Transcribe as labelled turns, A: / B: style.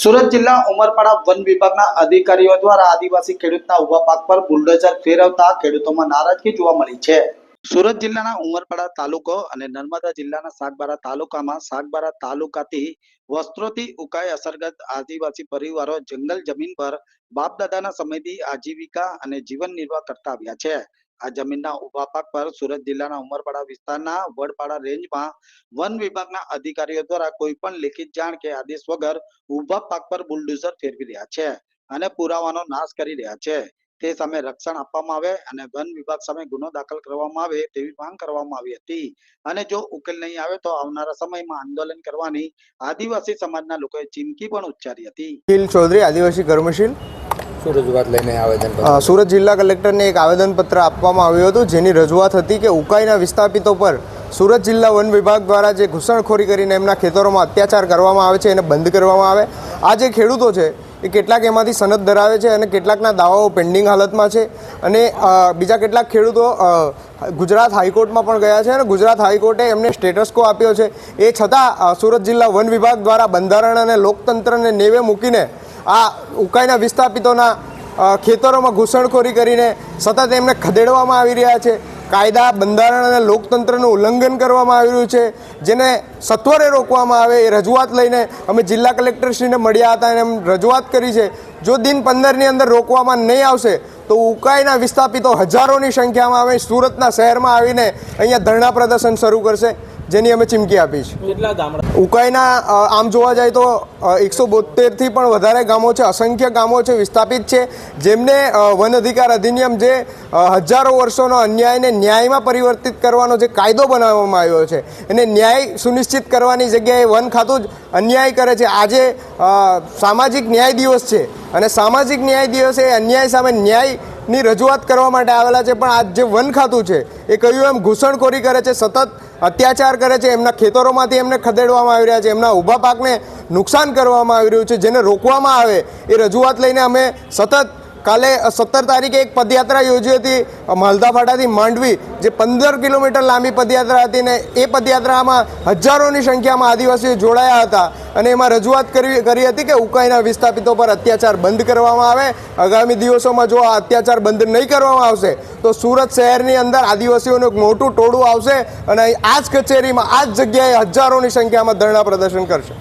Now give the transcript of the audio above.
A: સુરત જિલ્લા ઉમરપાડા વન વિભાગના અધિકારીઓ દ્વારા આદિવાસી ખેડૂતના ઊભા પાક પર બુલડોઝર ફેરવતા ખેડૂતોમાં નારાજગી જોવા મળી છે. સુરત જિલ્લાના ઉમરપાડા તાલુકો અને નર્મદા જિલ્લાના સાગબારા તાલુકામાં સાગબારા તાલુકાથી વસ્ત્રોથી ઉકાઈ અસરગ્રસ્ત આદિવાસી પરિવારો જંગલ જમીન પર બાપ દાદાના સમયથી આજીવિકા અને જીવન નિર્વાહ કરતા આવ્યા છે. આ જમીનના ઊભા પાક પર સુરત જિલ્લાના ઉમરપાડા વિસ્તારના વડપાડા રેન્જમાં વન વિભાગના અધિકારીઓ દ્વારા કોઈ પણ લેખિત જાણ કે આદેશ વગર ઊભા પાક પર બુલડોઝર ફેરવી રહ્યા છે અને પુરાવાનો નાશ કરી રહ્યા છે. તે સામે રક્ષણ આપવામાં આવે અને વન વિભાગ સામે ગુનો દાખલ કરવામાં આવે તેવી માંગ કરવામાં આવી હતી. અને જો ઉકેલ નહીં આવે તો આવનારા સમયમાં આંદોલન કરવાની આદિવાસી સમાજના લોકોએ ચીમકી પણ ઉચ્ચારી હતી.
B: ચૌધરી, આદિવાસી કર્મશીલ? સુરત જિલ્લા કલેક્ટરને એક આવેદનપત્ર આપવામાં આવ્યું હતું, જેની રજૂઆત હતી કે ઉકાઈના વિસ્થાપિતો પર સુરત જિલ્લા વન વિભાગ દ્વારા જે ઘૂસણખોરી કરીને એમના ખેતરોમાં અત્યાચાર કરવામાં આવે છે, એને બંધ કરવામાં આવે. આ જે ખેડૂતો છે, એ કેટલાક એમાંથી સનદ ધરાવે છે અને કેટલાકના દાવાઓ પેન્ડિંગ હાલતમાં છે. અને બીજા કેટલાક ખેડૂતો ગુજરાત હાઈકોર્ટમાં પણ ગયા છે અને ગુજરાત હાઈકોર્ટે એમને સ્ટેટસ કો આપ્યો છે. એ છતાં સુરત જિલ્લા વન વિભાગ દ્વારા બંધારણ અને લોકતંત્રને નેવે મૂકીને આ ઉકાઈના વિસ્થાપિતોના ખેતરોમાં ઘૂસણખોરી કરીને સતત એમને ખદેડવામાં આવી રહ્યા છે. કાયદા, બંધારણ અને લોકતંત્રનું ઉલ્લંઘન કરવામાં આવી રહ્યું છે. જેને સત્વરે રોકવામાં આવે એ રજૂઆત લઈને અમે જિલ્લા કલેક્ટરશ્રીને મળ્યા હતા અને એમ રજૂઆત કરી છે. જો દિન પંદરની અંદર રોકવામાં નહીં આવશે, તો ઉકાઈના વિસ્થાપિતો હજારોની સંખ્યામાં અમે સુરતના શહેરમાં આવીને અહીંયા ધરણા પ્રદર્શન શરૂ કરશે. જેની અમે ચીમકી આપી છે.
C: કેટલા ગામડા?
B: ઉકાઈના આમ જોવા જાય તો એકસો બોતેરથી પણ વધારે ગામો છે અસંખ્ય ગામો છે વિસ્થાપિત છે જેમને વન અધિકાર અધિનિયમ જે હજારો વર્ષોનો અન્યાયને ન્યાયમાં પરિવર્તિત કરવાનો જે કાયદો બનાવવામાં આવ્યો છે એને ન્યાય સુનિશ્ચિત કરવાની જગ્યાએ વન ખાતું જ અન્યાય કરે છે. આજે સામાજિક ન્યાય દિવસ છે અને સામાજિક ન્યાય દિવસે અન્યાય સામે ન્યાયની રજૂઆત કરવા માટે આવેલા છે, પણ આજ જે વન ખાતું છે, એ કહ્યું એમ ઘૂસણખોરી કરે છે, સતત અત્યાચાર કરે છે, એમના ખેતરોમાંથી એમને ખદેડવામાં આવી રહ્યા છે, એમના ઊભા પાકને નુકસાન કરવામાં આવી રહ્યું છે, જેને રોકવામાં આવે એ રજૂઆત લઈને અમે સતત કાલે સત્તર તારીખે એક પદયાત્રા યોજી હતી માલદાફાટાથી માંડવી, જે પંદર કિલોમીટર લાંબી પદયાત્રા હતી ને એ પદયાત્રામાં હજારોની સંખ્યામાં આદિવાસીઓ જોડાયા હતા. અને એમાં રજૂઆત કરી કરી હતી કે ઉકાઈના વિસ્થાપિતો પર અત્યાચાર બંધ કરવામાં આવે. આગામી દિવસોમાં જો આ અત્યાચાર બંધ નહીં કરવામાં આવશે, તો સુરત શહેરની અંદર આદિવાસીઓનું એક મોટું ટોળું આવશે અને આ જ કચેરીમાં આ જ જગ્યાએ હજારોની સંખ્યામાં ધરણા પ્રદર્શન કરશે.